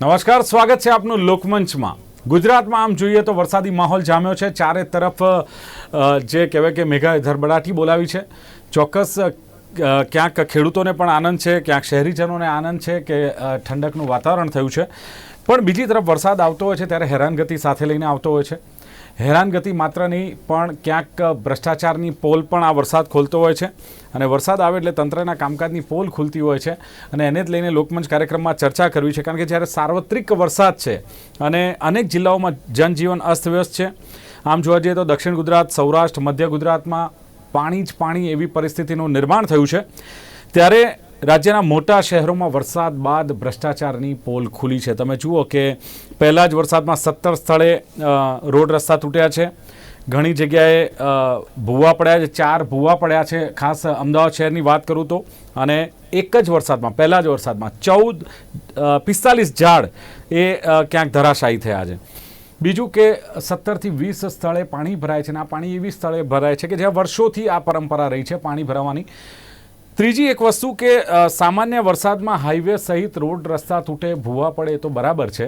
નમસ્કાર, સ્વાગત છે આપનું લોકમંચમાં. ગુજરાતમાં આમ જોઈએ તો વરસાદી માહોલ જામ્યો છે. ચારે તરફ જે કહેવાય કે મેઘા ધરબડાટી બોલાવી છે. ચોક્કસ ક્યાંક ખેડૂતોને પણ આનંદ છે, ક્યાંક શહેરીજનોને આનંદ છે કે ઠંડકનું વાતાવરણ થયું છે. પણ બીજી તરફ વરસાદ આવતો હોય છે, ત્યારે હેરાનગતિ સાથે લઈને આવતો હોય છે. હેરાનગતિ માત્ર નહીં પણ ક્યાંક ભ્રષ્ટાચારની પોલ પણ આ વરસાદ ખોલતો હોય છે અને વરસાદ આવે એટલે તંત્રના કામકાજની પોલ ખુલતી હોય છે અને એને જ લઈને લોકમંચ કાર્યક્રમમાં ચર્ચા કરવી છે કારણ કે જ્યારે સાર્વત્રિક વરસાદ છે અને અનેક જિલ્લાઓમાં જનજીવન અસ્તવ્યસ્ત છે, આમ જોવા જઈએ તો દક્ષિણ ગુજરાત, સૌરાષ્ટ્ર, મધ્ય ગુજરાતમાં પાણી જ પાણી એવી પરિસ્થિતિનું નિર્માણ થયું છે. ત્યારે રાજ્યના મોટા શહેરોમાં વરસાદ બાદ ભ્રષ્ટાચારની પોલ ખુલી છે. તમે જુઓ કે પહેલાં જ વરસાદમાં સત્તર સ્થળે રોડ રસ્તા તૂટ્યા છે. ઘણી જગ્યાએ ભૂવા પડ્યા છે. ચાર ભૂવા પડ્યા છે. ખાસ અમદાવાદ શહેરની વાત કરું તો. અને એક જ વરસાદમાં, પહેલાં જ વરસાદમાં ચૌદ પિસ્તાલીસ ઝાડ એ ક્યાંક ધરાશાયી થયા છે. બીજું કે સત્તરથી વીસ સ્થળે પાણી ભરાય છે. અને આ પાણી એવી સ્થળે ભરાય છે કે જ્યાં વર્ષોથી આ પરંપરા રહી છે, પાણી ભરાવાની. ત્રીજી એક વસ્તુ કે સામાન્ય વરસાદમાં હાઈવે સહિત રોડ રસ્તા તૂટે, ભૂવા પડે તો બરાબર છે.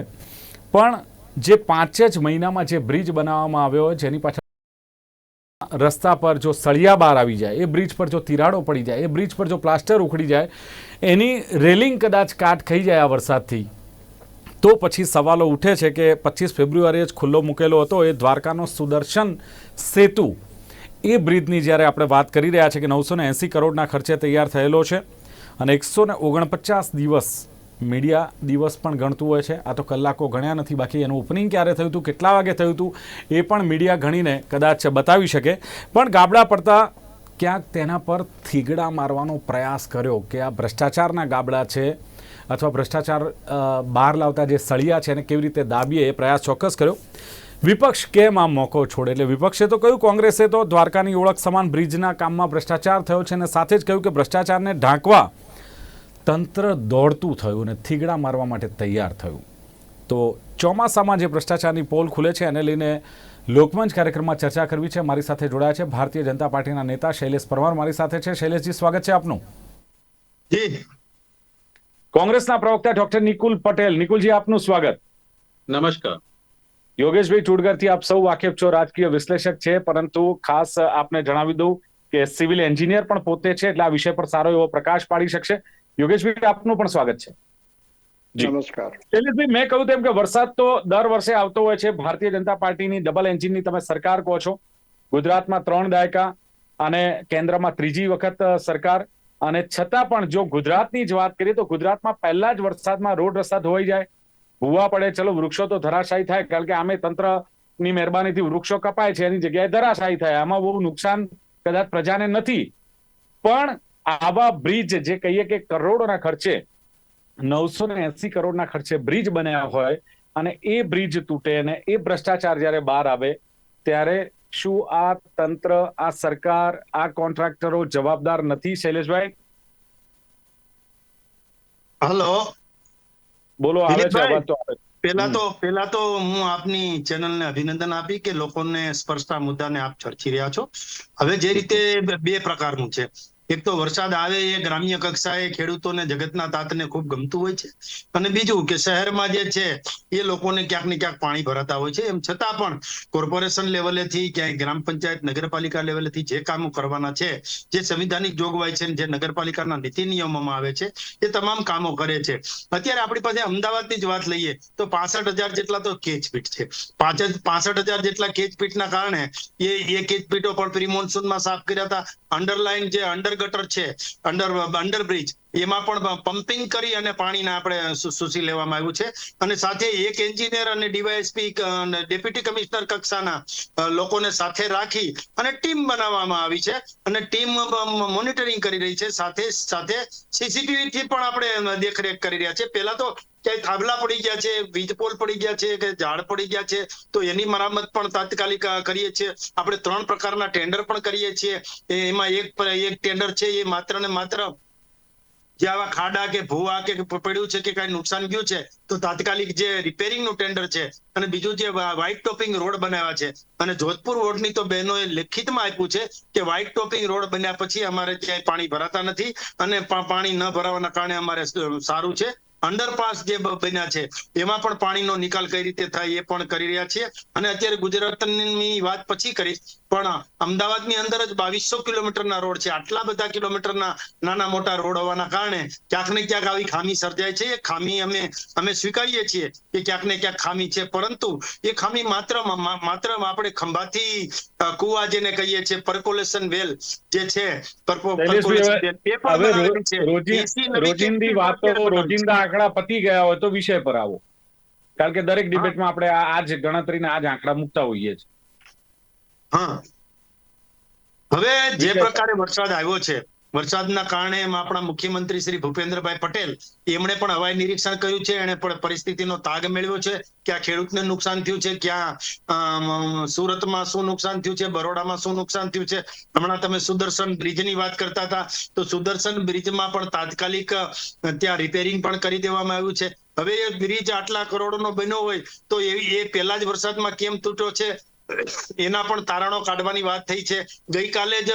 પણ જે પાંચ જ મહિનામાં જે બ્રિજ બનાવવામાં આવ્યો હોય, જેની પાછળ રસ્તા પર જો સળિયા બહાર આવી જાય, એ બ્રિજ પર જો તિરાડો પડી જાય, એ બ્રિજ પર જો પ્લાસ્ટર ઉખડી જાય, એની રેલિંગ કદાચ કાટ ખાઈ જાય આ વરસાદથી. તો પછી સવાલો ઉઠે છે કે પચીસ ફેબ્રુઆરીએ જ ખુલ્લો મૂકેલો હતો એ દ્વારકાનો સુદર્શન સેતુ એ બ્રિજની જ્યારે આપણે વાત કરી રહ્યા છે કે નવસો ને એંસી કરોડના ખર્ચે તૈયાર થયેલો છે અને એકસો ને ઓગણપચાસ દિવસ મીડિયા દિવસ પણ ગણતું હોય છે. આ તો કલાકો ગણ્યા નથી. બાકી એનું ઓપનિંગ ક્યારે થયું હતું? કેટલા વાગે થયું હતું? એ પણ મીડિયા ગણીને કદાચ બતાવી શકે. પણ ગાબડા પડતા ક્યાંક તેના પર થીગડા મારવાનો પ્રયાસ કર્યો કે આ ભ્રષ્ટાચારના ગાબડા છે અથવા ભ્રષ્ટાચાર બહાર લાવતા જે સળિયા છે એને કેવી રીતે દાબીએ એ પ્રયાસ ચોક્કસ કર્યો. વિપક્ષ કેમ આ મોકો છોડે? એટલે વિપક્ષે તો કહ્યું કોંગ્રેસે તો દ્વારકાની ઓળખ સમાન બ્રિજના કામમાં ભ્રષ્ટાચાર થયો છે અને સાથે જ કહ્યું કે ભ્રષ્ટાચારને ઢાંકવા તંત્ર દોડતું થયું અને થીગડા મારવા માટે તૈયાર થયું. તો ચોમાસામાં જે ભ્રષ્ટાચારની પોલ ખુલે છે એને લઈને લોકમંચ કાર્યક્રમમાં ચર્ચા કરવી છે. મારી સાથે જોડાયા છે ભારતીય જનતા પાર્ટીના નેતા શૈલેષ પરમાર મારી સાથે છે. શૈલેષજી સ્વાગત છે આપનું. જી. કોંગ્રેસના પ્રવક્તા ડોક્ટર નિકુલ પટેલ. નિકુલજી આપનું સ્વાગત. નમસ્કાર. યોગેશભાઈ ચુડગરથી આપ સૌ વાકેફ છો. રાજકીય વિશ્લેષક છે પરંતુ ખાસ આપને જણાવી દઉં કે સિવિલ એન્જિનિયર પણ પોતે છે એટલે આ વિષય પર સારો એવો પ્રકાશ પાડી શકશે. યોગેશભાઈ આપનું પણ સ્વાગત છે. નમસ્કાર. શૈલેષભાઈ મેં કહ્યું તેમ કે વરસાદ તો દર વર્ષે આવતો હોય છે. ભારતીય જનતા પાર્ટીની ડબલ એન્જિનની તમે સરકાર કહો છો. ગુજરાતમાં ત્રણ દાયકા અને કેન્દ્રમાં ત્રીજી વખત સરકાર. અને છતાં પણ જો ગુજરાતની જ વાત કરીએ તો ગુજરાતમાં પહેલા જ વરસાદમાં રોડ રસ્તા ધોવાઈ જાય. ભૂવા પડે, ચલો વૃક્ષો તો ધરાશાયી થાય, કારણ કે આમે તંત્રની મહેરબાનીથી વૃક્ષો કપાય છે, એની જગ્યાએ ધરાશાયી થાય, આમાં બહુ નુકસાન કદાચ પ્રજાને નથી. પણ આવા બ્રિજ જે કહીએ કે કરોડોના ખર્ચે, નવસો ને એસી કરોડના ખર્ચે બ્રિજ બન્યા હોય, અને એ બ્રિજ તૂટે અને એ ભ્રષ્ટાચાર જ્યારે બહાર આવે, ત્યારે શું આ તંત્ર, આ સરકાર, આ કોન્ટ્રાક્ટરો જવાબદાર નથી, શૈલેષભાઈ? હલો. બોલો આવે છે અવાજ તો આવે પેલા તો પેલા તો હું આપની ચેનલને અભિનંદન આપી કે લોકોને સ્પર્શતા મુદ્દાને આપ ચર્ચી રહ્યા છો. હવે જે રીતે બે- બે પ્રકારનું છે. એક તો વરસાદ આવે એ ગ્રામ્ય કક્ષાએ ખેડૂતોને જગતના તાતને ખૂબ ગમતું હોય છે. અને બીજું કે શહેરમાં જે છે, એ લોકોને ક્યાંક ને ક્યાંક પાણી ભરાતા હોય છે. એમ છતાં પણ કોર્પોરેશન લેવલેથી ક્યાંય ગ્રામ પંચાયત, નગરપાલિકા લેવલેથી જે કામો કરવાના છે, જે સંવિધાનિક જોગવાઈ છે જે નગરપાલિકાના નીતિ નિયમોમાં આવે છે, એ તમામ કામો કરે છે. અત્યારે આપણી પાસે અમદાવાદની જ વાત લઈએ, તો પાસઠ હજાર જેટલા તો કેચપીટ છે. પાછળ પાસઠ હજાર જેટલા કેચપીટના કારણે એ એ કેચપીટો પણ પ્રી મોન્સૂનમાં સાફ કર્યા હતા. અંડરલાઈન જે અંડર ગટર છે અંડર અંડર બ્રિજ એમાં પણ પમ્પિંગ કરી અને પાણીને આપણે શોષી લેવામાં આવ્યું છે. અને સાથે એક એન્જિનિયર અને ડીવાયએસપી ડેપ્યુટી કમિશનર કક્ષાના લોકોને સાથે રાખી અને ટીમ બનાવવામાં આવી છે. અને ટીમ મોનિટરિંગ કરી રહી છે. સાથે સાથે સીસીટીવી થી પણ આપણે દેખરેખ કરી રહ્યા છે. પહેલા તો ક્યાંય થાંભલા પડી ગયા છે વીજ પોલ પડી ગયા છે, કે ઝાડ પડી ગયા છે, તો એની મરામત પણ તાત્કાલિક કરીએ છીએ. આપણે ત્રણ પ્રકારના ટેન્ડર પણ કરીએ છીએ. એમાં એક એક ટેન્ડર છે, એ માત્ર ને માત્ર જે આવા ખાડા કે ભૂવા કે પડ્યું છે કે કઈ નુકસાન ગયું છે, તો તાત્કાલિક જે રિપેરિંગનું ટેન્ડર છે, અને બીજું જે વ્હાઇટ ટોપિંગ રોડ બનાવ્યા છે. અને જોધપુર રોડની તો બહેનોએ લેખિતમાં આપ્યું છે કે વ્હાઇટ ટોપિંગ રોડ બન્યા પછી અમારે ક્યાંય પાણી ભરાતા નથી અને પાણી ન ભરાવાના કારણે અમારે સારું છે. અંડરપાસ જે બન્યા છે એમાં પણ પાણીનો નિકાલ કઈ રીતે થાય એ પણ કરી રહ્યા છીએ અને અત્યારે ગુજરાતની વાત પછી કરીશ પણ અમદાવાદની અંદર જ બાવીસો કિલોમીટરના રોડ છે આટલા બધા કિલોમીટરના નાના મોટા રોડ હોવાના કારણે ક્યાંક ને ક્યાંક આવી ખામી સર્જાય છે એ ખામી અમે અમે સ્વીકારીએ છીએ કે ક્યાંક ને ક્યાંક ખામી છે પરંતુ એ ખામી માત્ર માત્ર આપણે ખંભાથી કુવા જેને કહીએ છીએ પર્કોલેશન વેલ જે છે પરકો- શૈલેષભાઈ, એ પણ હવે રો- બનાવેલી છે. રોજી- 80 નવી રોજિંદી વાતો. રોજિંદા આંકડા પતી ગયા હોય તો વિષય પર આવો. કારણ કે દરેક ડિબેટમાં આપણે આ જ ગણતરીના આ જ આંકડા મૂકતા હોઈએ છીએ. હા. હવે જે પ્રકારે વરસાદ આવ્યો છે વરસાદના કારણે આપણા મુખ્યમંત્રી શ્રી ભૂપેન્દ્રભાઈ પટેલ એમણે પણ હવાઈ નિરીક્ષણ કર્યું છે, એણે પણ પરિસ્થિતિનો તાગ મેળવ્યો છે ક્યાં ખેડૂતને નુકસાન થયું છે ક્યાં સુરતમાં શું નુકસાન થયું છે, બરોડામાં શું નુકસાન થયું છે. હમણાં તમે સુદર્શન બ્રિજની વાત કરતા હતા, તો સુદર્શન બ્રિજમાં પણ તાત્કાલિક ત્યાં રિપેરિંગ પણ કરી દેવામાં આવ્યું છે. હવે એ બ્રિજ આટલા કરોડોનો બન્યો હોય, તો એ પહેલા જ વરસાદમાં કેમ તૂટ્યો છે? એના પણ તારણો કાઢવાની વાત થઈ છે. ગઈકાલે જ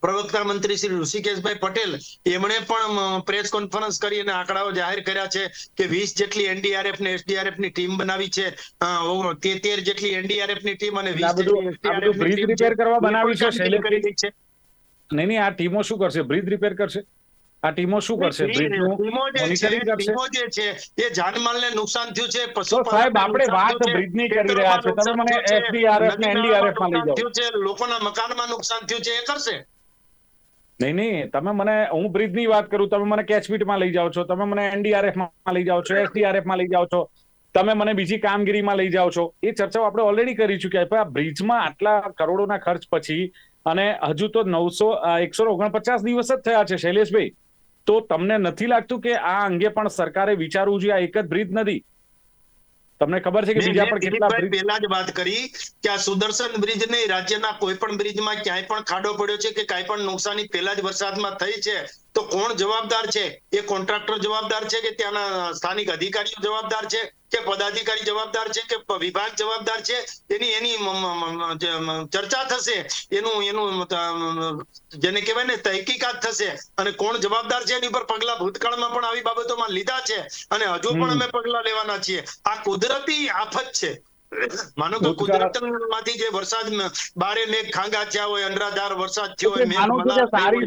પ્રવક્તા મંત્રી શ્રી ઋષિકેશભાઈ પટેલ એમણે પણ પ્રેસ કોન્ફરન્સ કરી અને આંકડાઓ જાહેર કર્યા છે કે વીસ જેટલી એનડીઆરએફ ને એસડીઆરએફની ટીમ બનાવી છે. અ, ઓ- તે- તેર જેટલી એનડીઆરએફની ટીમ અને ની repair છે. કરવા બનાવી છે. નહીં નહીં આ ટીમો શું કરશે? બ્રિજ રિપેર કરશે? આ ટીમો શું કરશે? ટીમો જે છે એ જાનમાલને નુકસાન થયું છે તો સાહેબ આપણે વાત બ્રિજની કરી રહ્યા છે તમે મને એસડીઆરએફ ને એનડીઆરએફમાં લઈ જાઓ. લોકોના મકાનમાં નુકસાન થયું છે એ કરશે? નહીં નહીં, તમે મને, હું બ્રિજની વાત કરું, તમે મને કેચપીટમાં લઈ જાઓ છો, તમે મને એનડીઆરએફમાં લઈ જાઓ છો એસડીઆરએફમાં લઈ જાઓ છો, તમે મને બીજી કામગીરીમાં લઈ જાઓ છો. એ ચર્ચાઓ આપણે ઓલરેડી કરી ચૂક્યા આ બ્રિજમાં આટલા કરોડોના ખર્ચ પછી અને હજુ તો નવસો એકસો ઓગણપચાસ દિવસ જ થયા છે, શૈલેષભાઈ. તો તમને નથી લાગતું કે આ અંગે પણ સરકારે વિચારવું જોઈએ? આ એક જ બ્રિજ નથી. તમને ખબર છે કે બીજા પણ કેટલા પહેલા જ વાત કરી કે આ સુદર્શન બ્રિજ ને રાજ્યના કોઈ પણ બ્રિજમાં ક્યાંય પણ ખાડો પડ્યો છે કે કાંઈ પણ નુકસાની પહેલા જ વરસાદમાં થઈ છે. તો કોણ જવાબદાર છે? એ કોન્ટ્રાક્ટર જવાબદાર છે કે ત્યાંના સ્થાનિક અધિકારીઓ જવાબદાર છે કે પદાધિકારી જવાબદાર છે કે વિભાગ જવાબદાર છે? એની એની ચર્ચા થશે. એનું એનું જેને કહેવાય ને તહકીકાત થશે. અને કોણ જવાબદાર છે એની પર પગલા ભૂતકાળમાં પણ આવી બાબતોમાં લીધા છે. અને હજુ પણ અમે પગલા લેવાના છીએ. આ કુદરતી આફત છે. માનો કે કુદરતમાંથી જે વરસાદ બારે મેઘ ખાંગા થયા હોય અંડરાધાર વરસાદ થયો હોય માનો કે સારી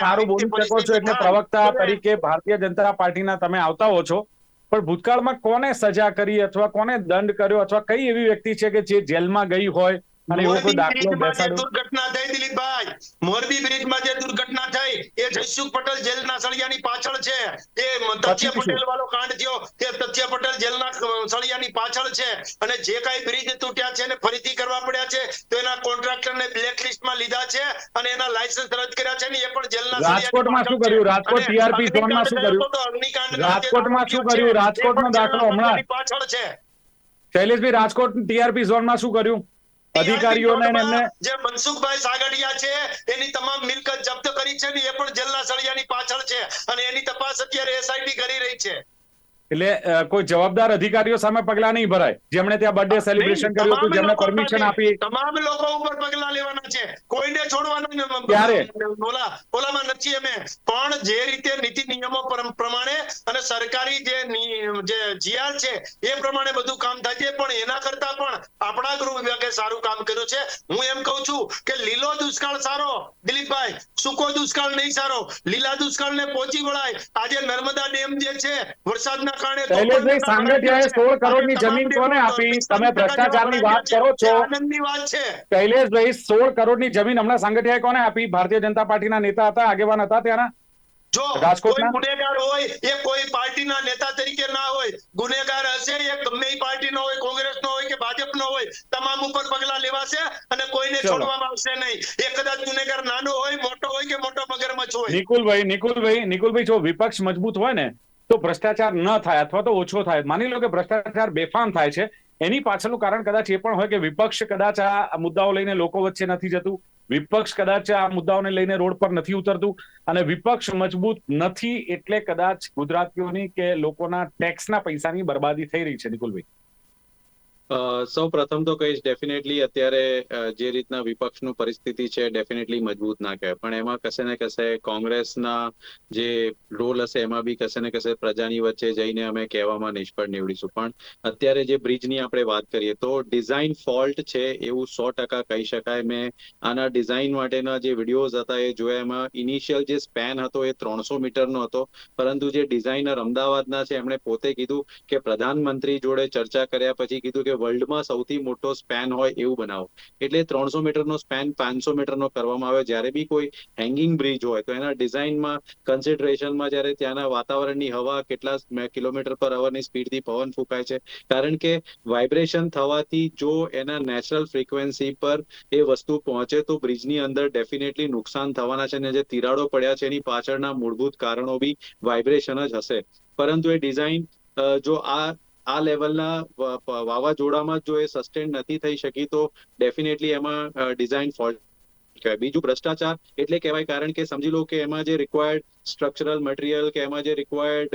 સારું બોલી શકો છો એટલે પ્રવક્તા તરીકે ભારતીય જનતા પાર્ટીના તમે આવતા હો છો. પણ ભૂતકાળમાં કોને સજા કરી અથવા કોને દંડ કર્યો અથવા કઈ એવી વ્યક્તિ છે કે જે જેલમાં ગઈ હોય અને એવો કોઈ દાખલો બ્રિજમાં દુર્ઘટના થઈ દિલીપભાઈ મોરબી બ્રિજમાં જે દુર્ઘટના થઈ એ જયસુખ પટેલ જેલના સળિયાની પાછળ છે એ તથ્ય પટેલ વાળો કાંડ થયો તે તથ્ય પટેલ જેલના સળિયાની પાછળ છે અને જે કઈ બ્રિજ તૂટ્યા છે ને ફરીથી કરવા પડ્યા છે તો એના કોન્ટ્રાક્ટરને બ્લેક લિસ્ટમાં લીધા છે અને એના લાયસન્સ રદ કર્યા છે ને એ પણ જેલના રાજકોટમાં શું કર્યું? રાજકોટ ટીઆરપી ઝોનમાં શું કર્યું? રાજકોટમાં શું કર્યું? રાજકોટનો દાખલો હમણાં. પાછળ છે શૈલેષભાઈ રાજકોટ ટીઆરપી ઝોનમાં શું કર્યું અધિકારીઓને એમને જે મનસુખભાઈ સાગડિયા છે એની તમામ મિલકત જપ્ત કરી છે ને એ પણ જેલના સળિયાની પાછળ છે અને એની તપાસ અત્યારે એસઆઈટી કરી રહી છે. એટલે કોઈ જવાબદાર અધિકારીઓ સામે પગલા નહીં ભરાય. જેમણે ત્યાં બર્થડે સેલિબ્રેશન કર્યું હતું જેમણે પરમિશન આપી. તમામ લોકો ઉપર પગલા લેવાના છે. કોઈને છોડવાના ત્યારે ઓલા ઓલામાં નથી અમે. પણ જે રીતે નીતિ નિયમો પ્રમાણે અને સરકારી જે જે જીઆર છે એ પ્રમાણે બધું કામ થાય છે. પણ એના કરતા પણ આપણા ગૃહ વિભાગે સારું કામ કર્યું છે. હું એમ કહું છું કે લીલો દુષ્કાળ સારો દિલીપભાઈ. સૂકો દુષ્કાળ નહીં સારો. લીલા દુષ્કાળને પહોંચી વળાય. આજે નર્મદા ડેમ જે છે વરસાદના શૈલેષભાઈ સાંગઠિયાએ 16 કરોડની જમીન કોને આપી? તમે ભ્રષ્ટાચારની વાત કરો છો. શૈલેષભાઈ સોળ કરોડની જમીન હમણાં સાંગઠિયાએ કોને આપી? ભારતીય જનતા પાર્ટીના નેતા હતા આગેવાન હતા ત્યાંના? જો કોઈ ગુનેગાર હોય એ કોઈ પાર્ટીના નેતા તરીકે ના હોય ગુનેગાર હશે એ ગમે પાર્ટીનો હોય કોંગ્રેસનો હોય કે ભાજપનો હોય તમામ ઉપર પગલા લેવાશે અને કોઈને. છોડવામાં આવશે નહીં. એ કદાચ ગુનેગાર નાનો હોય મોટો હોય કે મોટો મગરમચ્છ હોય. નિકુલભાઈ નિકુલભાઈ નિકુલભાઈ જો વિપક્ષ મજબૂત હોય ને તો ભ્રષ્ટાચાર ન થાય અથવા તો ઓછો થાય. માની લો કે ભ્રષ્ટાચાર બેફામ થાય છે, એની પાછળનું કારણ કદાચ એ પણ હોય કે વિપક્ષ કદાચ આ મુદ્દાઓ લઈને લોકો વચ્ચે નથી જતું, વિપક્ષ કદાચ આ મુદ્દાઓને લઈને રોડ પર નથી ઉતરતું અને વિપક્ષ મજબૂત નથી એટલે કદાચ ગુજરાતીઓની કે લોકોના ટેક્સના પૈસાની બરબાદી થઈ રહી છે નિકુલભાઈ. સૌ પ્રથમ તો કહીશ ડેફિનેટલી અત્યારે જે રીતના વિપક્ષનું પરિસ્થિતિ છે ડેફિનેટલી મજબૂત ના કહેવાય. પણ એમાં કશે ને કશે કોંગ્રેસના જે રોલ હશે, એમાં બી કશે ને કશે પ્રજાની વચ્ચે જઈને અમે કહેવામાં નિષ્ફળ નીવડીશું. પણ અત્યારે જે બ્રિજની આપણે વાત કરીએ, તો ડિઝાઇન ફોલ્ટ છે એવું સો ટકા કહી શકાય. મેં આના ડિઝાઇન માટેના જે વિડીયોઝ હતા, એ જોયા. એમાં ઇનિશિયલ જે સ્પેન હતો, એ ત્રણસો મીટરનો હતો. પરંતુ જે ડિઝાઇનર અમદાવાદના છે, એમણે પોતે કીધું કે પ્રધાનમંત્રી જોડે ચર્ચા કર્યા, પછી કીધું કે વર્લ્ડમાં સૌથી મોટો સ્પેન હોય એવું બનાવો. એટલે ત્રણસો મીટરનો સ્પેન પાંચસો મીટરનો કરવામાં આવે. જ્યારે બી કોઈ હેંગિંગ બ્રિજ હોય, તો એના ડિઝાઇનમાં કન્સિડરેશનમાં જ્યારે ત્યાંના વાતાવરણની હવા કેટલા કિલોમીટર પર અવરની સ્પીડથી પવન ફૂંકાય છે. કારણ કે વાઇબ્રેશન થવાથી જો એના નેચરલ ફ્રીક્વન્સી પર એ વસ્તુ પહોંચે, તો બ્રિજની અંદર ડેફિનેટલી નુકસાન થવાના છે અને જે તિરાડો પડ્યા છે, એની પાછળના મૂળભૂત કારણો બી વાઇબ્રેશન જ હશે. પરંતુ એ ડિઝાઇન જો આ આ લેવલના વાવાઝોડામાં જો એ સસ્ટેન નથી થઈ શકી, તો ડેફિનેટલી એમાં ડિઝાઇન ફોલ્ટ કહેવાય. બીજું ભ્રષ્ટાચાર એટલે કહેવાય કારણ કે સમજી લો કે એમાં જે રિક્વાયર્ડ સ્ટ્રક્ચરલ મટીરિયલ કે એમાં જે રિક્વાયર્ડ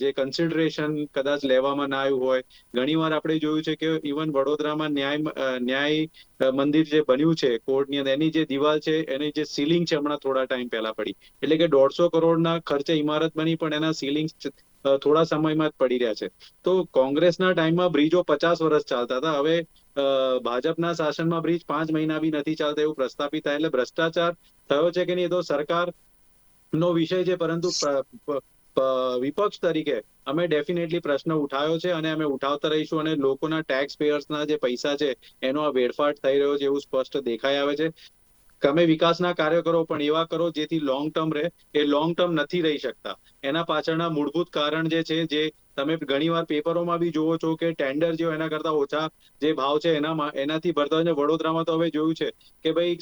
જે કન્સિડરેશન કદાચ લેવામાં ના આવ્યું હોય. ઘણીવાર આપણે જોયું છે કે ઇવન વડોદરામાં ન્યાય ન્યાય મંદિર જે બન્યું છે કોર્ટની અંદર, એની જે દિવાલ છે, એની જે સીલિંગ છે હમણાં થોડા ટાઈમ પહેલા પડી. એટલે કે દોઢસો કરોડના ખર્ચે ઇમારત બની, પણ એના સીલિંગ થોડા સમયમાં જ પડી રહ્યા છે. તો કોંગ્રેસના ટાઈમમાં બ્રિજો પચાસ વર્ષ ચાલતા હતા. હવે ભાજપના શાસનમાં બ્રિજ પાંચ મહિના બી નથી ચાલતા એવું પ્રસ્થાપિત થાય એટલે ભ્રષ્ટાચાર થયો છે કે નહીં તો સરકાર નો વિષય છે, પરંતુ વિપક્ષ તરીકે અમે ડેફિનેટલી પ્રશ્ન ઉઠાવ્યો છે અને અમે ઉઠાવતા રહીશું અને લોકોના ટેક્સ પેયર્સના જે પૈસા છે, એનો આ વેડફાટ થઈ રહ્યો છે એવું સ્પષ્ટ દેખાઈ આવે છે. તમે વિકાસના કાર્યો કરો, પણ એવા કરો જેથી લોંગ ટર્મ રહે. એ લોંગ ટર્મ નથી રહી શકતા. એના પાછળના મૂળભૂત કારણ જે છે, જે તમે ઘણીવાર પેપરોમાં બી જોવો છો કે ટેન્ડર જે એના કરતા ઓછા જે ભાવ છે, એનામાં, એનાથી ભરતા હોય વડોદરામાં તો હવે જોયું છે કે ભાઈ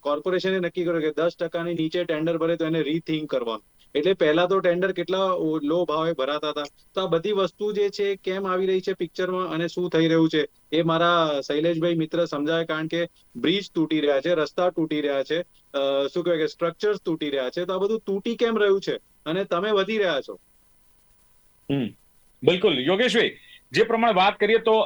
કોર્પોરેશને નક્કી કર્યું કે દસ ટકાની નીચે ટેન્ડર ભરે તો એને રીથિંક કરવાનું. એટલે પહેલા તો ટેન્ડર કેટલા લો ભાવે ભરાતા હતા. તો આ બધી વસ્તુ જે છે, કેમ આવી રહી છે પિક્ચરમાં અને શું થઈ રહ્યું છે, એ મારા શૈલેષભાઈ મિત્ર સમજાય કારણ કે બ્રિજ તૂટી રહ્યા છે, રસ્તા તૂટી રહ્યા છે શું કહેવાય કે સ્ટ્રક્ચર્સ તૂટી રહ્યા છે, તો આ બધું તૂટી કેમ રહ્યું છે? અને તમે વધી રહ્યા છો. હમ, બિલકુલ. યોગેશભાઈ, જે પ્રમાણે વાત કરીએ તો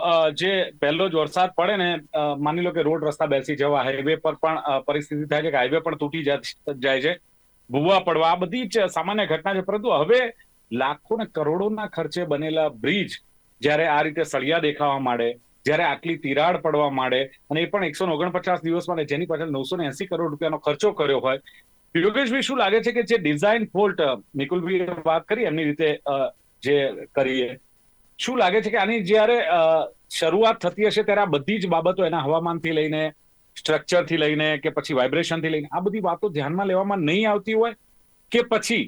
જે પહેલો જ વરસાદ પડે ને માની લો કે રોડ રસ્તા બેસી જવા હાઈવે પર પણ પરિસ્થિતિ થાય છે કે હાઈવે પણ તૂટી જાય છે. ભૂવા પડવા. આ બધી જ સામાન્ય ઘટના છે. પરંતુ હવે લાખો ને કરોડોના ખર્ચે બનેલા બ્રિજ જ્યારે આ રીતે સળિયા દેખાવા માંડે, જ્યારે આટલી તિરાડ પડવા માંડે અને એ પણ એકસો ઓગણપચાસ દિવસમાં જેની પાછળ નવસો ને એસી કરોડ રૂપિયાનો ખર્ચો કર્યો હોય. યોગેશભાઈ, શું લાગે છે કે જે ડિઝાઇન ફોલ્ટ નિકુલભાઈ વાત કરી, એમની રીતે જે કરીએ? શું લાગે છે કે આની જ્યારે શરૂઆત થતી હશે ત્યારે આ બધી જ બાબતો એના હવામાનથી લઈને સ્ટ્રક્ચરથી લઈને કે પછી વાઇબ્રેશનથી લઈને આ બધી વાતો ધ્યાનમાં લેવામાં નહીં આવતી હોય કે પછી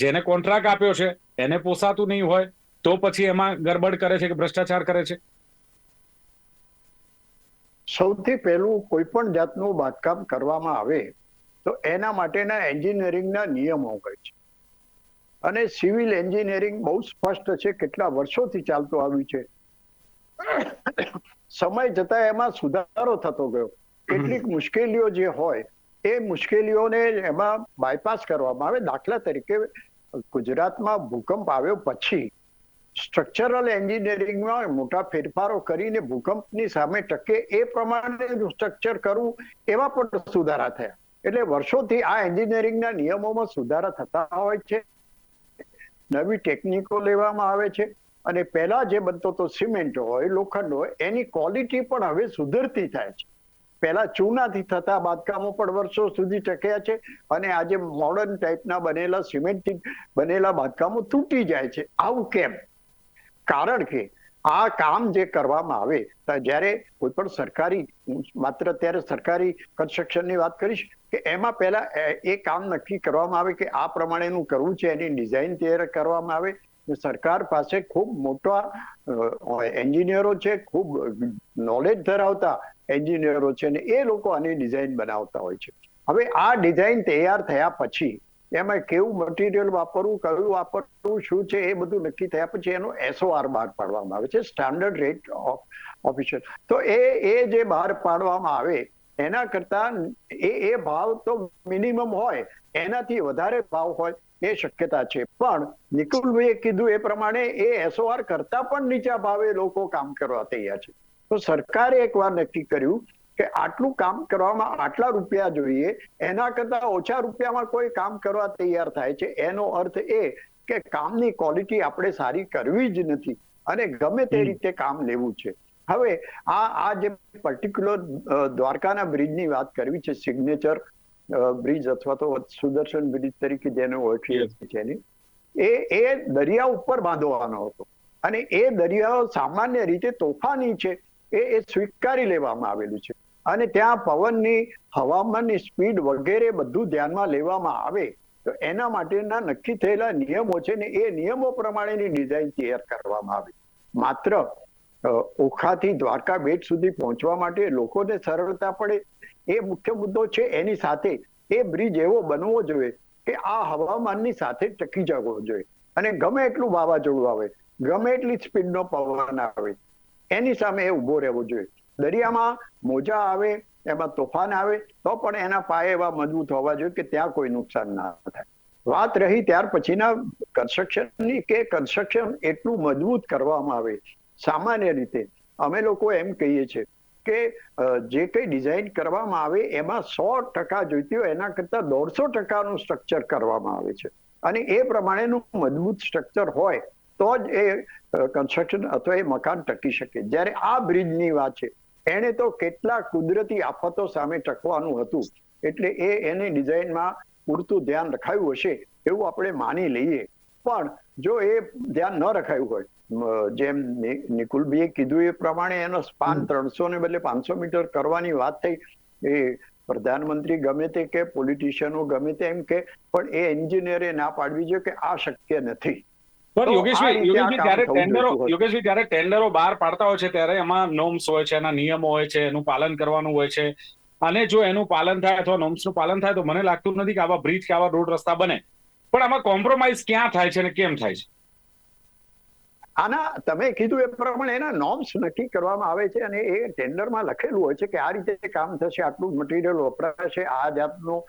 જેને કોન્ટ્રાક્ટ આપ્યો છે, એને પોસાતું નહીં હોય, તો પછી એમાં ગરબડ કરે છે કે ભ્રષ્ટાચાર કરે છે? સૌથી પહેલું કોઈ પણ જાતનું બાંધકામ કરવામાં આવે, તો એના માટેના એન્જિનિયરિંગના નિયમો હોય છે. અને સિવિલ એન્જિનિયરિંગ બહુ સ્પષ્ટ છે, કેટલા વર્ષોથી ચાલતું આવ્યું છે. સમય જતા એમાં સુધારો થતો ગયો. કેટલીક મુશ્કેલીઓ જે હોય એ મુશ્કેલીઓને એમાં બાયપાસ કરવામાં આવે. દાખલા તરીકે ગુજરાતમાં ભૂકંપ આવ્યો પછી સ્ટ્રક્ચરલ એન્જિનિયરિંગમાં મોટા ફેરફારો કરીને ભૂકંપની સામે ટકે એ પ્રમાણે સ્ટ્રક્ચર કરવું એવા પણ સુધારા થયા. એટલે વર્ષોથી આ એન્જિનિયરિંગના નિયમોમાં સુધારા થતા હોય છે. નવી ટેકનિકો લેવામાં આવે છે. અને પહેલા જે બનતો તો સિમેન્ટ હોય, લોખંડ હોય, એની ક્વોલિટી પણ હવે સુધરતી થાય છે. પહેલા ચૂનાથી થતા બાંધકામો પણ વર્ષો સુધી ટક્યા છે અને આજે મોડર્ન ટાઈપના બનેલા સિમેન્ટથી બનેલા બાંધકામો તૂટી જાય છે. આવું કેમ? કારણ કે આ કામ જે કરવામાં આવે જ્યારે કોઈ પણ સરકારી માત્ર ત્યારે સરકારી કન્સ્ટ્રક્શનની વાત કરીશ કે એમાં પહેલા, એ- કામ નક્કી કરવામાં આવે કે આ પ્રમાણેનું કરવું છે, એની ડિઝાઇન તૈયાર કરવામાં આવે સરકાર પાસે ખૂબ મોટા એન્જિનિયરો છે, ખૂબ નોલેજ ધરાવતા એન્જિનિયરો છે ને એ લોકો આની ડિઝાઇન બનાવતા હોય છે. હવે આ ડિઝાઇન તૈયાર થયા પછી એમાં કેવું મટીરિયલ વાપરવું, કયું વાપરવું, શું છે, એ બધું નક્કી થયા પછી એનો એસઓઆર બહાર પાડવામાં આવે છે સ્ટાન્ડર્ડ રેટ ઓફ ઓફિશિયલ તો એ એ જે બહાર પાડવામાં આવે, એના કરતા એ એ ભાવ તો મિનિમમ હોય, એનાથી વધારે ભાવ હોય એ શક્યતા છે. પણ નિકુલભાઈએ કીધું એ પ્રમાણે એ એસઓઆર કરતા પણ નીચા ભાવે લોકો કામ કરવા તૈયાર છે. તો સરકારે એકવાર નક્કી કર્યું કે આટલું કામ કરવામાં આટલા રૂપિયા જોઈએ એના કરતા ઓછા રૂપિયામાં કોઈ કામ કરવા તૈયાર થાય છે. એનો અર્થ એ કે કામની ક્વોલિટી આપણે સારી કરવી જ નથી અને ગમે તે રીતે કામ લેવું છે. હવે આ આ જે પર્ટિક્યુલર દ્વારકાના બ્રિજની વાત કરવી છે સિગ્નેચર બ્રિજ અથવા તો સુદર્શન બ્રિજ તરીકે જેને ઓળખીએ છે એની એ એ દરિયા ઉપર બાંધવાનો હતો. અને એ દરિયાઓ સામાન્ય રીતે તોફાની છે. એ એ સ્વીકારી લેવામાં આવેલું છે. અને ત્યાં પવનની હવામાનની સ્પીડ વગેરે બધું ધ્યાનમાં લેવામાં આવે તો એના માટેના નક્કી થયેલા નિયમો છે ને એ નિયમો પ્રમાણેની ડિઝાઇન તૈયાર કરવામાં આવી. માત્ર ઓખાથી દ્વારકા બેટ સુધી પહોંચવા માટે લોકોને સરળતા પડે એ મુખ્ય મુદ્દો છે એની સાથે એ બ્રિજ એવો બનવો જોઈએ કે આ હવામાનની સાથે ટકી જવો જોઈએ. અને ગમે એટલું વાવાઝોડું આવે, ગમે એટલી સ્પીડનો પવન આવે, એની સામે એ ઊભો રહેવો જોઈએ. દરિયામાં મોજા આવે, એમાં તોફાન આવે, તો પણ એના પાયે એવા મજબૂત હોવા જોઈએ કે ત્યાં કોઈ નુકસાન ના થાય. વાત રહી ત્યાર પછીના કન્સ્ટ્રક્શનની કે કન્સ્ટ્રક્શન એટલું મજબૂત કરવામાં આવે. સામાન્ય રીતે અમે લોકો એમ કહીએ છીએ કે જે કઈ ડિઝાઇન કરવામાં આવે એમાં સો ટકા જોઈતી હોય એના કરતા દોઢસો ટકાનું સ્ટ્રક્ચર કરવામાં આવે છે. અને એ પ્રમાણેનું મજબૂત સ્ટ્રક્ચર હોય, તો જ એ કન્સ્ટ્રક્શન અથવા એ મકાન ટકી શકે. જ્યારે આ બ્રિજની વાત છે, એણે તો કેટલા કુદરતી આફતો સામે ટકવાનું હતું, એટલે એ એની ડિઝાઇનમાં પૂરતું ધ્યાન રખાયું હશે, એવું આપણે માની લઈએ. પણ જો એ ધ્યાન ન રખાયું હોય જેમ નિકુલભાઈએ કીધું એ પ્રમાણે એનો સ્પાન ત્રણસો ને બદલે પાંચસો મીટર કરવાની વાત થઈ. એ પ્રધાનમંત્રી ગમે તે કે પોલિટિશિયનો ગમે તે એમ કે પણ એ એન્જિનિયરે ના પાડવી જોઈએ કે આ શક્ય નથી. પણ યોગેશભાઈ યોગેશભાઈ જ્યારે ટેન્ડરો યોગેશભાઈ જ્યારે ટેન્ડરો બહાર પાડતા હોય છે ત્યારે એમાં નોમ્સ હોય છે એના નિયમો હોય છે એનું પાલન કરવાનું હોય છે. અને જો એનું પાલન થાય અથવા નોમ્સનું પાલન થાય તો મને લાગતું નથી કે આવા બ્રિજ કે આવા રોડ રસ્તા બને. પણ આમાં કોમ્પ્રોમાઇઝ ક્યાં થાય છે અને કેમ થાય છે? આના, તમે કીધું એ પ્રમાણે એના નોર્મ્સ નક્કી કરવામાં આવે છે અને એ ટેન્ડરમાં લખેલું હોય છે કે આ રીતે કામ થશે, આટલું મટીરિયલ વપરાશે, આ જાતનું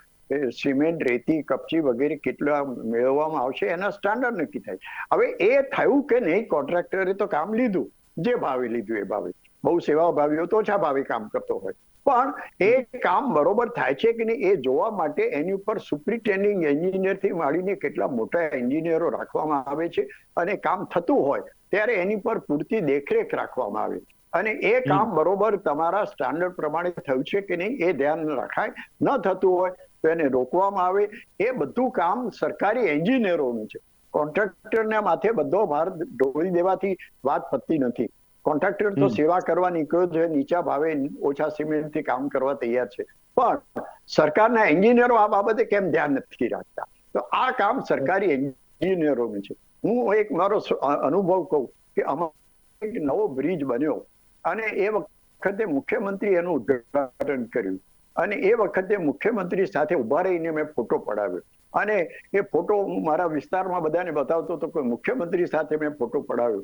સિમેન્ટ રેતી, કપચી વગેરે કેટલા મેળવવામાં આવશે, એના સ્ટાન્ડર્ડ નક્કી થાય. હવે એ થયું કે નહીં કોન્ટ્રાક્ટરે તો કામ લીધું. જે ભાવે લીધું એ ભાવે. બહુ સેવા ભાવીઓ તો ઓછા ભાવે કામ કરતો હોય. પણ એ કામ બરોબર થાય છે કે નહીં એ જોવા માટે એની ઉપર સુપ્રિન્ટેન્ડિંગ એન્જિનિયરથી માંડીને કેટલા મોટા એન્જિનિયરો રાખવામાં આવે છે અને કામ થતું હોય. ત્યારે એની પર પૂરતી દેખરેખ રાખવામાં આવે. અને એ કામ બરોબર તમારા સ્ટાન્ડર્ડ પ્રમાણે થયું છે કે નહીં એ ધ્યાન રખાય ન થતું હોય તો એને રોકવામાં આવે. એ બધું કામ સરકારી એન્જિનિયરોનું છે. કોન્ટ્રાક્ટરને માથે બધો ભાર ઢોળી દેવાથી વાત પતતી નથી. કોન્ટ્રાક્ટર તો સેવા કરવા નીકળ્યો છે નીચા ભાવે ઓછા સિમેન્ટથી કામ કરવા તૈયાર છે. પણ સરકારના એન્જિનિયરો આ બાબતે કેમ ધ્યાન નથી રાખતા? તો આ કામ સરકારી એન્જિનિયરોનું છે. હું એક મારો અનુભવ કહું કે અમારો એક નવો બ્રિજ બન્યો અને એ વખતે મુખ્યમંત્રી એનું ઉદઘાટન કર્યું. અને એ વખતે મુખ્યમંત્રી સાથે ઊભા રહીને મેં ફોટો પડાવ્યો. અને એ ફોટો હું મારા વિસ્તારમાં બધાને બતાવતો હતો કે મુખ્યમંત્રી સાથે મેં ફોટો પડાવ્યો.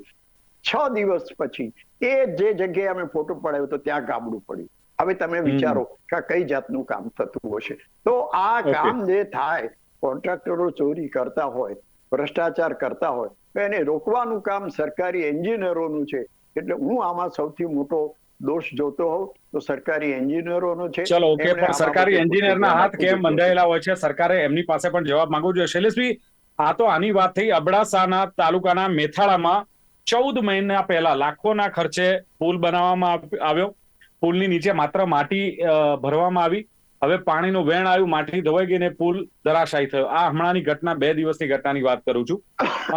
છ દિવસ પછી એ જે જગ્યાએ અમે ફોટો પડાવ્યો તો ત્યાં ગાબડું પડ્યું. હવે તમે વિચારો કે કઈ જાતનું કામ થતું હશે? તો આ કામ જે થાય કોન્ટ્રાક્ટરો ચોરી કરતા હોય ભ્રષ્ટાચાર કરતા હોય. તો એને રોકવાનું કામ સરકારી એન્જિનિયરોનું છે. એટલે હું આમાં સૌથી મોટો દોષ જોતો હોઉં તો સરકારી એન્જિનિયરોનો છે. ચલો ઓકે પણ સરકારી એન્જિનિયરના હાથ કેમ બંધાયેલા હોય છે? સરકારે એમની પાસે પણ જવાબ માંગવો જોઈએ. શૈલેષભાઈ આ તો આની વાત થઈ. અબડાસાના તાલુકાના મેથાળામાં ચૌદ મહિના પહેલા લાખોના ખર્ચે પુલ બનાવવામાં આવ્યો. પુલની નીચે માત્ર માટી ભરવામાં આવી. હવે પાણીનું વેણ આવ્યું, માટી ધોવાઈ ગઈ ને પુલ ધરાશાયી થયો. આ હમણાંની ઘટના, બે દિવસની ઘટનાની વાત કરું છું.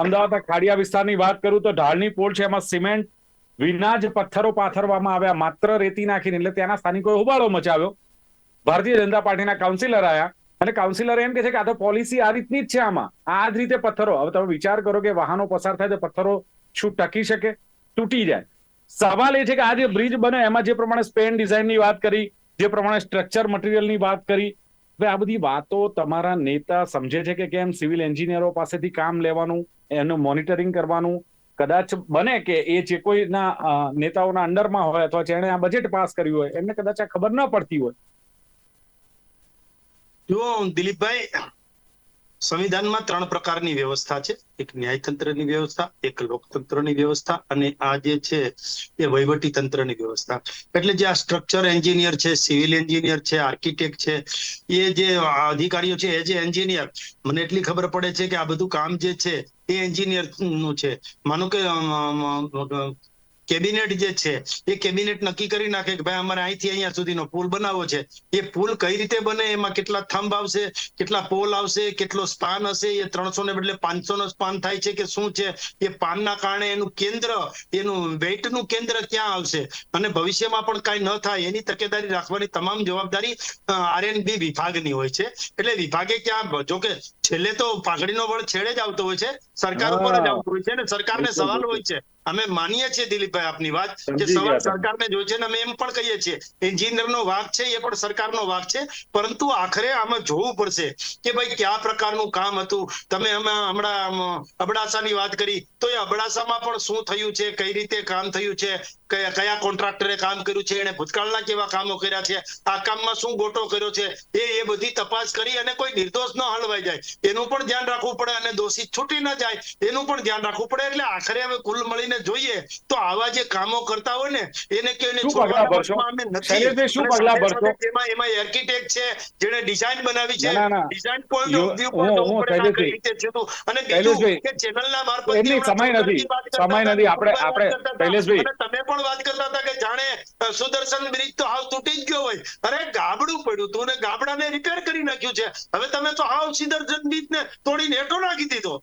અમદાવાદના ખાડિયા વિસ્તારની વાત કરું તો ઢાળની પુલ છે, એમાં સિમેન્ટ વિના જ પથ્થરો પાથરવામાં આવ્યા. માત્ર રેતી નાખીને, એટલે ત્યાંના સ્થાનિકોએ હોબાળો મચાવ્યો. ભારતીય જનતા પાર્ટીના કાઉન્સિલર આવ્યા અને કાઉન્સિલર એમ કે છે કે આ તો પોલિસી આ રીતની જ છે આમાં. આ જ રીતે પથ્થરો. હવે તમે વિચાર કરો કે વાહનો પસાર થાય તો પથ્થરો શું ટકી શકે? તૂટી જાય. સવાલ એ છે કે આ જે બ્રિજ બને એમાં જે પ્રમાણે સ્પેન ડિઝાઇનની વાત કરી જે પ્રમાણે સ્ટ્રક્ચર મટીરિયલની વાત કરી, હવે આ બધી વાતો તમારા નેતા સમજે છે કે કેમ સિવિલ એન્જિનિયરો પાસેથી કામ લેવાનું, એનું મોનિટરિંગ કરવાનું, કદાચ બને કે એ જે કોઈના નેતાઓના અંડરમાં હોય અથવા જેણે આ બજેટ પાસ કર્યું હોય, એમને કદાચ આ ખબર ન પડતી હોય. જો દિલીપભાઈ સંવિધાનમાં ત્રણ પ્રકારની વ્યવસ્થા છે. એક ન્યાયતંત્રની વ્યવસ્થા, એક લોકતંત્રની વ્યવસ્થા અને આ જે છે એ વહીવટી તંત્રની વ્યવસ્થા. એટલે જે આ સ્ટ્રક્ચર એન્જિનિયર છે સિવિલ એન્જિનિયર છે આર્કિટેક્ટ છે, એ જે અધિકારીઓ છે, એ જે એન્જિનિયર મને એટલી ખબર પડે છે કે આ બધું કામ જે છે એ એન્જિનિયરનું છે. માનો કે કેબિનેટ જે છે, એ કેબિનેટ નક્કી કરી નાખે કે ભાઈ અમારે અહીંથી અહીંયા સુધીનો પુલ બનાવવો છે. એ પુલ કઈ રીતે બને? એમાં કેટલા થંભ આવશે? કેટલા પોલ આવશે? કેટલો સ્પાન હશે? એ ત્રણસો ને બદલે પાંચસો નો સ્પાન થાય છે કે શું છે? એ પાનના કારણે એનું કેન્દ્ર, એનું વેઇટનું કેન્દ્ર ક્યાં આવશે? અને ભવિષ્યમાં પણ કાંઈ ન થાય એની તકેદારી રાખવાની તમામ જવાબદારી આરએનબી વિભાગની હોય છે. એટલે વિભાગે ક્યાં જો કે છેલ્લે તો પાઘડીનો વળ છેડે જ આવતો હોય છે. સરકાર ઉપર જ આવતો હોય છે ને સરકારને સવાલ હોય છે. અમે માનીએ છીએ દિલીપભાઈ આપની વાત કે સવાલ સરકારને જોઈ છે ને અમે એમ પણ કહીએ છીએ એન્જિનિયરનો વાક છે એ પણ સરકારનો વાક છે. પરંતુ આખરે આમાં જોવું પડશે કે ભાઈ કયા પ્રકારનું કામ હતું? તમે હમણાં અબડાસાની વાત કરી તો એ અબડાસામાં પણ શું થયું છે? કઈ રીતે કામ થયું છે? કયા કયા કોન્ટ્રાક્ટરે કામ કર્યું છે? એને ભૂતકાળના કેવા કામો કર્યા છે? આ કામમાં શું ગોટો કર્યો છે? એ એ બધી તપાસ કરી અને કોઈ નિર્દોષ ન હલવાઈ જાય. એનું પણ ધ્યાન રાખવું પડે અને દોષિત છૂટી ન જાય એનું પણ ધ્યાન રાખવું પડે એટલે આખરે હવે કુલ મળીને જોઈએ તો આવા જે કામો કરતા હોય ને એને કે એને શું છોડવાના પગલાં ભરશો? પક્ષમાં અમે નથી. શું અને ભરશો? સાથે એમાં આર્કિટેક્ટ છે જેણે ડિઝાઇન બનાવી છે. ડિઝાઇન પોઈન્ટ ઓફ વ્યૂ હું. અને બીજું કે ચેનલના મારફત સમય નથી. સમય નથી. આપણે- આપણે- શૈલેષભાઈ. તમે પણ વાત કરતા હતા કે જાણે સુદર્શન બ્રિજ તો હાવ તૂટી જ ગયો હોય અરે ગાબડું પડ્યું તું ને ગાબડાને રિપેર કરી નાખ્યું છે હવે તમે તો હાવ સુદર્શન બ્રિજને તોડીને હેઠો નાખી દીધો.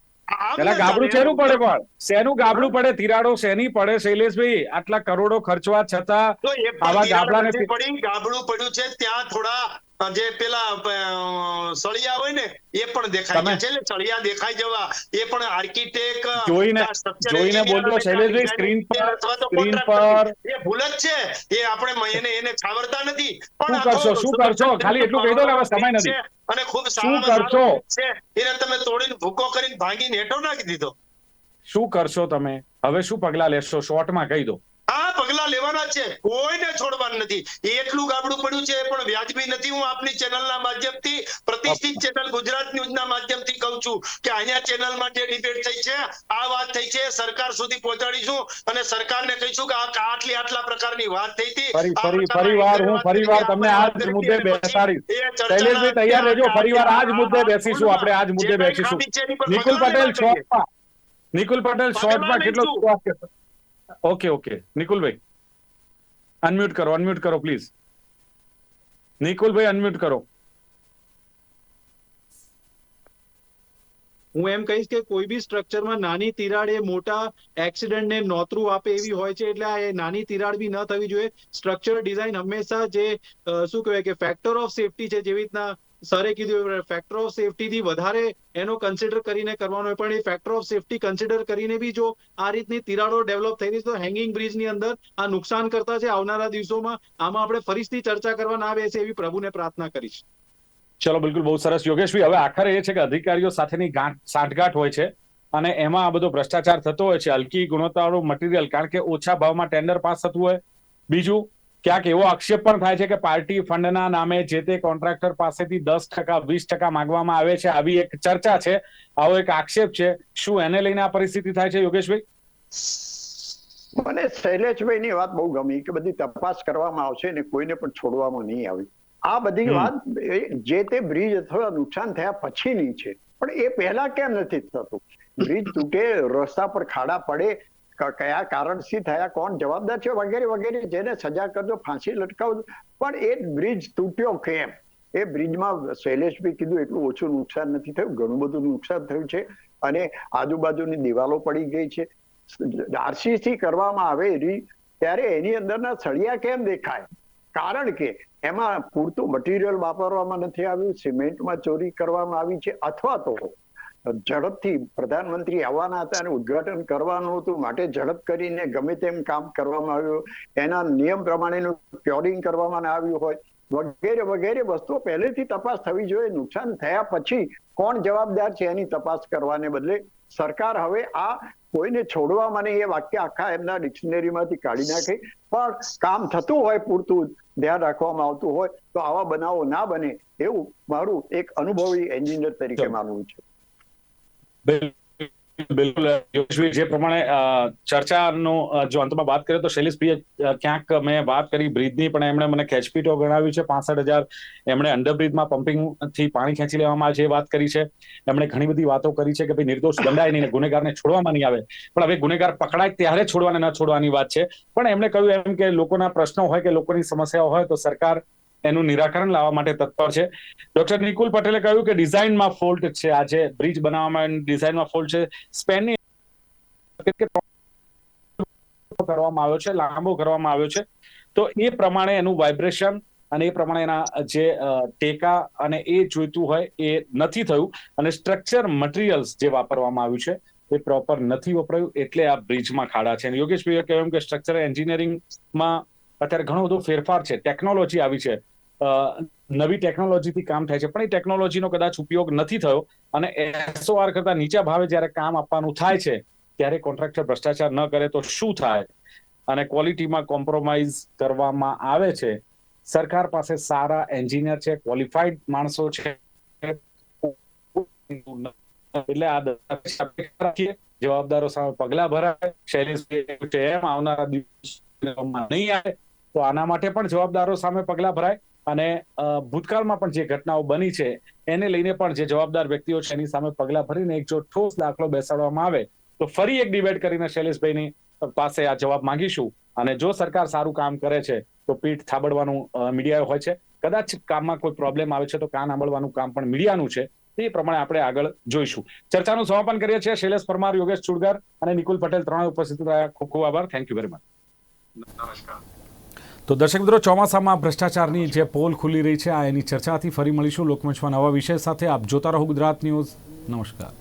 પેલા ગાબડું શેનું પડે પણ? શેનું ગાબડું પડે? તિરાડો શેની પડે શૈલેષભાઈ? આટલા કરોડો ખર્ચવા છતાં આવા ગાબડાને ગાબડું પડ્યું છે ત્યાં થોડા જે પેલા સળિયા હોય ને એ પણ દેખાય છે. એટલે સળિયા દેખાઈ જવા એ પણ આર્કિટેક્ટ જોઈને- જોઈને બોલતો શૈલેષભાઈ, સ્ક્રીન પર- સ્ક્રીન પર- એ ભૂલ જ છે. એ આપણે એને એને છાવરતા નથી. પણ શું કરશો? શું કરશો? ખાલી એટલું કહી દો કે હવે સમય નથી. અને ખૂબ શું કરશો? એને તમે તોડીને ભૂકો કરીને ભાંગીને હેઠો નાખી દીધો. શું કરશો તમે? હવે શું પગલા લેશો? શોર્ટમાં કહી દો. આ પગલા લેવાના છે. કોઈને છોડવાનું નથી. એટલું ગાબડું પડ્યું છે પણ વ્યાજબી નથી. હું આપની ચેનલના માધ્યમથી પ્રતિષ્ઠિત ચેનલ ગુજરાત ન્યૂઝના માધ્યમથી કહું છું કે અહીંયા ચેનલમાં જે ડિબેટ થઈ છે. આ વાત થઈ છે. સરકાર સુધી પહોંચાડીશું અને સરકારને કહીશું કે આ આટલી આટલા પ્રકારની વાત થઈ હતી. ફરી- આ ફરી- પ્રકારના ફરી વાર હું વાત ફરી કરી વાર હતી, તમને આ જ મુદ્દે બેસાડીશ. શૈલેષભાઈ તૈયાર રહેજો. ફરીવાર આ જ મુદ્દે બેસીશું આપણે આ જ મુદ્દે બેસીશું. નિકુલ પટેલ શોર્ટમાં નિકુલ પટેલ શોર્ટમાં કેટલો? ઓકે ઓકે નિકુલભાઈ અનમ્યુટ કરો અનમ્યુટ કરો પ્લીઝ નિકુલભાઈ અનમ્યુટ કરો હું એમ કહીશ કે કોઈ બી સ્ટ્રક્ચરમાં નાની તિરાડ એ મોટા એક્સિડન્ટને નોતરું આપે એવી હોય છે, એટલે આ નાની તિરાડ બી ન થવી જોઈએ. સ્ટ્રક્ચર ડિઝાઇન હંમેશા જે શું કહેવાય કે ફેક્ટર ઓફ સેફટી છે, જેવી રીતના સરે કીધું ફેક્ટર ઓફ સેફટી થી વધારે એનો કન્સિડર કરીને કરવાનો હોય. પણ એ ફેક્ટર ઓફ સેફટી કન્સિડર કરીને બી જો આ રીતની તિરાડો ડેવલપ થઈ રહી છે, તો હેંગિંગ બ્રિજની અંદર આ નુકસાન કરતા છે આવનારા દિવસોમાં. આમાં આપણે ફરીથી ચર્ચા કરવા ના બેસે એવી પ્રભુને પ્રાર્થના કરીશ. ચલો, બિલકુલ, બહુ સરસ. યોગેશભાઈ, હવે આખરે એ છે કે અધિકારીઓ સાથેની ગાંઠ, સાંઠગાંઠ હોય છે અને એમાં આ બધો ભ્રષ્ટાચાર થતો હોય છે. હલકી ગુણવત્તાવાળું મટીરિયલ કારણ કે ઓછા ભાવમાં ટેન્ડર પાસ થતું હોય. બીજું ક્યાંક એવો આક્ષેપ પણ થાય છે કે પાર્ટી ફંડના નામે જે તે કોન્ટ્રાક્ટર પાસેથી દસ ટકા વીસ ટકા માંગવામાં આવે છે આવી એક ચર્ચા છે. આવો એક આક્ષેપ છે. શું એને લઈને આ પરિસ્થિતિ થાય છે યોગેશભાઈ? મને શૈલેષભાઈની વાત બહુ ગમી કે બધી તપાસ કરવામાં આવશે અને કોઈને પણ છોડવામાં નહીં આવે. આ બધી વાત જે તે બ્રિજ અથવા નુકસાન થયા પછીની છે. પણ એ પહેલા કેમ નથી થતું? બ્રિજ તૂટે રસ્તા પર ખાડા પડે કયા કારણથી થયા, કોણ જવાબદાર છે, વગેરે વગેરે, જેને સજા કરજો, ફાંસી લટકાવજો. પણ એ બ્રિજ તૂટ્યો કેમ? એ બ્રિજમાં શૈલેષભાઈ કીધું, એટલું ઓછું નુકસાન નથી થયું, ઘણું બધું નુકસાન થયું છે અને આજુબાજુની દિવાલો પડી ગઈ છે. આરસીસી કરવામાં આવે એવી, ત્યારે એની અંદરના સળિયા કેમ દેખાય? કારણ કે એમાં પૂરતું મટીરિયલ વાપરવામાં નથી આવ્યું, સિમેન્ટમાં ચોરી કરવામાં આવી છે, અથવા તો ઝડપથી પ્રધાનમંત્રી આવવાના હતા અને ઉદઘાટન કરવાનું હતું. માટે ઝડપ કરીને ગમે તેમ કામ કરવામાં આવ્યું. એના નિયમ પ્રમાણેનું પ્યોરિંગ કરવામાં આવ્યું હોય. વગેરે વગેરે વસ્તુઓ પહેલેથી તપાસ થવી જોઈએ. નુકસાન થયા પછી કોણ જવાબદાર છે એની તપાસ કરવાને બદલે સરકાર હવે આ કોઈને છોડવામાં નહીં એ વાક્ય આખા એમના ડિક્શનરીમાંથી કાઢી નાખે. પણ કામ થતું હોય પૂરતું ધ્યાન રાખવામાં આવતું હોય તો આવા બનાવો ના બને એવું મારું એક અનુભવી એન્જિનિયર તરીકે માનવું છે. બિલકુલ જે પ્રમાણે ચર્ચાનો જો અંતમાં વાત કરીએ તો શૈલેષભાઈએ ક્યાંક મેં વાત કરી બ્રિજની, પણ એમણે મને ખેંચપીટો ગણાવી છે. પાસઠ હજાર એમણે અંડરબ્રિજમાં પમ્પિંગથી પાણી ખેંચી લેવામાં આવે છે એ વાત કરી છે. એમણે ઘણી બધી વાતો કરી છે કે ભાઈ નિર્દોષ દંડાય નહીં ગુનેગારને છોડવામાં નહીં આવે. પણ હવે ગુનેગાર પકડાય ત્યારે છોડવાને ન છોડવાની વાત છે. પણ એમણે કહ્યું એમ કે લોકોના પ્રશ્નો હોય કે લોકોની સમસ્યાઓ હોય તો સરકાર એનું નિરાકરણ લાવવા માટે તત્પર છે. ડોક્ટર નિકુલ પટેલે કહ્યું કે ડિઝાઇનમાં ફોલ્ટ છે. આજે બ્રિજ બનાવવામાં ડિઝાઇનમાં ફોલ્ટ છે. સ્પેનની કરવામાં આવ્યો છે, લાંબો કરવામાં આવ્યો છે. તો એ પ્રમાણે એનું વાઇબ્રેશન અને એ પ્રમાણે એના જે ટેકા અને એ જોઈતું હોય એ નથી થયું. અને સ્ટ્રક્ચર મટીરિયલ્સ જે વાપરવામાં આવ્યું છે એ પ્રોપર નથી વપરાયું. એટલે આ બ્રિજમાં ખાડા છે. યોગેશભાઈએ કહ્યું કે સ્ટ્રક્ચર એન્જિનિયરિંગમાં અત્યારે ઘણો બધો ફેરફાર છે. ટેકનોલોજી આવી છે. નવી ટેકનોલોજીથી કામ થાય છે. પણ એ ટેકનોલોજીનો કદાચ ઉપયોગ નથી થયો અને એસઓઆર કરતા નીચા ભાવે જ્યારે કામ આપવાનું થાય છે, ત્યારે કોન્ટ્રાક્ટર ભ્રષ્ટાચાર ન કરે તો શું થાય? અને ક્વોલિટીમાં કોમ્પ્રોમાઇઝ કરવામાં આવે છે. સરકાર પાસે સારા એન્જિનિયર છે ક્વોલિફાઈડ માણસો છે. એટલે આ જવાબદારો સામે પગલા ભરાય શૈલેષભાઈએ છે એમ આવનારા દિવસ નહીં આવે, તો આના માટે પણ જવાબદારો સામે પગલા ભરાય. અને ભૂતકાળમાં પણ જે ઘટનાઓ બની છે, એને લઈને પણ જે જવાબદાર વ્યક્તિઓ છે, એની સામે પગલા ભરીને એક જો ઠોસ દાખલો બેસાડવામાં આવે, તો ફરી એક ડિબેટ કરીને શૈલેષભાઈની પાસે આ જવાબ માંગીશું. અને જો સરકાર સારું કામ કરે છે, તો પીઠ થાબડવાનું મીડિયા હોય છે. કદાચ કામમાં કોઈ પ્રોબ્લેમ આવે છે, તો કાન આંબળવાનું કામ પણ મીડિયાનું છે. તે પ્રમાણે આપણે આગળ જોઈશું. ચર્ચાનું સમાપન કરીએ છીએ. શૈલેષ પરમાર, યોગેશ ચુડગર અને નિકુલ પટેલ ત્રણ ઉપસ્થિત રહ્યા. ખૂબ ખૂબ આભાર. થેન્ક યુ વેરી મચ તો દર્શક મિત્રો, ચોમાસામાં ભ્રષ્ટાચારની જે પોલ ખુલી રહી છે, આ એની ચર્ચાથી ફરી મળીશું. લોકમંચમાં નવા વિષય સાથે આપ જોતા રહો ગુજરાત ન્યૂઝ. નમસ્કાર.